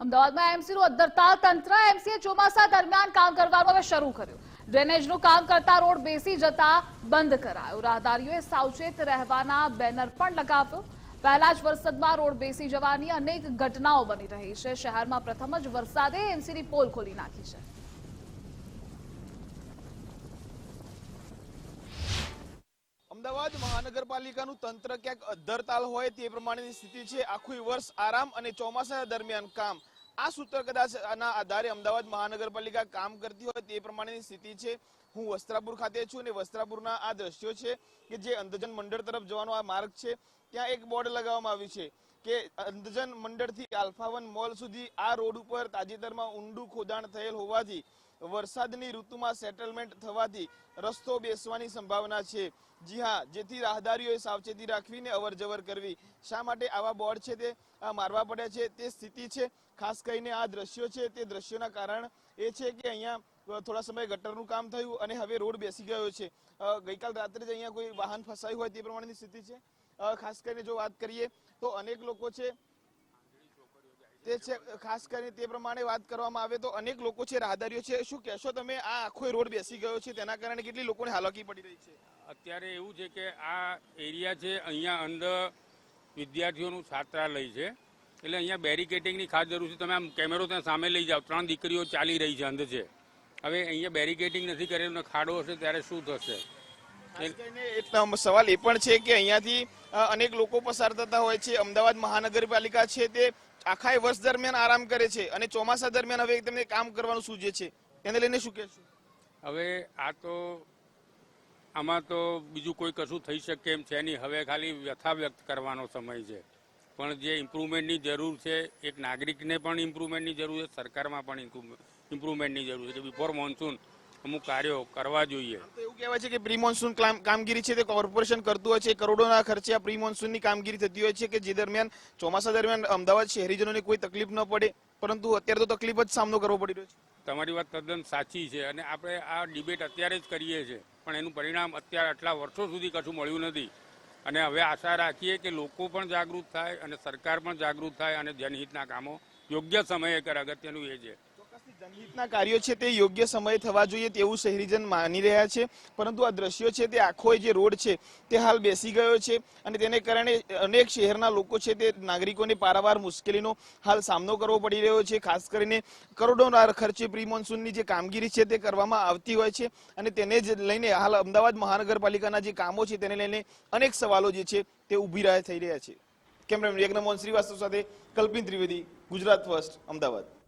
અમદાવાદમાં એમસીનું અદ્ધરતાલ તંત્ર એમસીએ ચોમાસા દરમિયાન કામ કરવાનું હવે શરૂ કર્યું. ડ્રેનેજનું કામ કરતા રોડ બેસી જતા બંધ કરાયો. રાહદારીઓએ સાવચેત રહેવાના બેનર પણ લગાવ્યો. પહેલા જ વરસાદમાં રોડ બેસી જવાની અનેક ઘટનાઓ બની રહી છે. શહેરમાં પ્રથમ જ વરસાદે એમસીની પોલ ખોલી નાખી છે. અમદાવાદ મહાનગરપાલિકાનું તંત્ર ક્યાંક અદ્ધરતાલ હોય તે પ્રમાણેની સ્થિતિ છે. આખું વર્ષ આરામ અને ચોમાસા દરમિયાન કામ. આ સૂત્ર કદાચ આના આધારે અમદાવાદ મહાનગરપાલિકા કામ કરતી હોય તે પ્રમાણેની સ્થિતિ છે. હું વસ્ત્રાપુર ખાતે છું અને વસ્ત્રાપુરના આ દ્રશ્યો છે કે જે અંધજન મંડળ તરફ જવાનો આ માર્ગ છે. ત્યાં એક બોર્ડ લગાવવામાં આવ્યું છે. કે અંધજન મંડળથી આલ્ફાવન મોલ સુધી આ રોડ ઉપર તાજેતરમાં ઊંડું ખોદાણ થયેલ હોવાથી વરસાદની ઋતુમાં સેટલમેન્ટ થવાથી રસ્તો બેસવાની સંભાવના છે. જી હા, જેથી રાહદારીઓએ સાવચેતી રાખવીને અવર જવર કરવી. શા માટે આવા બોર્ડ છે તે? મારવા પડ્યા છે, તે સ્થિતિ છે. ખાસ કરીને આ દ્રશ્યો છે, તે દ્રશ્યોના કારણ એ છે કે અહીંયા થોડા સમય ગટરનું કામ થયું અને હવે રોડ બેસી ગયો છે. ગઈકાલ રાત્રે જ અહીંયા કોઈ વાહન ફસાયું હોય તે પ્રમાણેની સ્થિતિ છે? ખાસ કરીને જો વાત કરીએ તો અનેક લોકો છે, તે છે, ખાસ કરીને તે પ્રમાણે વાત કરવામાં આવે તો અનેક લોકો છે, રાહદારીઓ છે. શું કહેશો તમે, આ આખો રોડ બેસી ગયો છે, તેના કારણે કેટલી લોકોને હાલાકી પડી રહી છે? અત્યારે એવું છે કે આ એરિયા છે, અહીંયા અંદર વિદ્યાર્થીઓનું છાત્રાલય છે. એટલે અહીંયા બેરિકેટિંગની ખાસ જરૂર છે. તમે આમ કેમેરો ત્યાં સામે લઈ જાઓ, ત્રણ દીકરીઓ ચાલી રહી છે અંદર છે. હવે અહીંયા બેરિકેટિંગ નથી કરેલું ખાડો હશે, ત્યારે શું થશે? તમ- સવાલ એ પણ છે કે અહીંયાથી અનેક લોકો પસાર થતા હોય છે. અમદાવાદ મહાનગરપાલિકા છે તે આખા વર્ષ દરમિયાન આરામ કરે છે અને ચોમાસા દરમિયાન હવે તેમને કામ કરવાનું સૂચે છે. એને લઈને શું કહેશું? હવે આ તો આમાં તો બીજું કોઈ કશું થઈ શકે એમ છે નહીં. હવે ખાલી વ્યથા વ્યક્ત કરવાનો સમય છે. પણ જે ઇમ્પ્રુવમેન્ટની જરૂર છે એક નાગરિકને પણ ઇમ્પ્રુવમેન્ટની જરૂર છે સરકારમાં પણ ઇમ્પ્રુવમેન્ટની જરૂર છે. કે બિફોર મોન્સૂન અમુક કાર્યો કરવા જોઈએ. એવું કહેવાય છે કે પ્રી મોન્સૂન કામગીરી છે તે કોર્પોરેશન કરતું હોય છે. કરોડોના ખર્ચે આ પ્રી મોન્સૂનની કામગીરી થતી હોય છે કે જે દરમિયાન, ચોમાસા દરમિયાન અમદાવાદ શહેરીજનોને કોઈ તકલીફ ન પડે, પરંતુ અત્યારે તો તકલીફ જ સામનો કરવો પડી રહ્યો છે. તમારી વાત તદ્દન સાચી છે અને આપણે આ ડિબેટ અત્યારે જ કરીએ છીએ. પણ એનું પરિણામ અત્યારે આટલા વર્ષો સુધી કશું મળ્યું નથી. અને હવે આશા રાખીએ કે લોકો પણ જાગૃત થાય અને સરકાર પણ જાગૃત થાય અને જનહિતના કામો યોગ્ય સમયે કરે, અગત્યનું એ છે. જનહિતના કાર્યો છે તે યોગ્ય સમયે થવા જોઈએ તેવું શહેરીજન માની રહ્યા છે. પરંતુ આ દ્રશ્યો છે તે આખો જે રોડ છે તે હાલ બેસી ગયો છે અને તેને કારણે અનેક શહેરના લોકો છે તે નાગરિકોને પારાવાર મુશ્કેલીનો હાલ સામનો કરવો પડી રહ્યો છે. ખાસ કરીને કરોડોના ખર્ચે પ્રી મોન્સૂનની જે કામગીરી છે તે કરવામાં આવતી હોય છે અને તેને જ લઈને હાલ અમદાવાદ મહાનગરપાલિકાના જે કામો છે તેને લઈને અનેક સવાલો જે છે તે ઊભી રહ્યા થઈ રહ્યા છે. કેમેરામેન યજ્ઞમોહન શ્રીવાસ્તવ સાથે કલ્પિન ત્રિવેદી, ગુજરાત ફર્સ્ટ અમદાવાદ.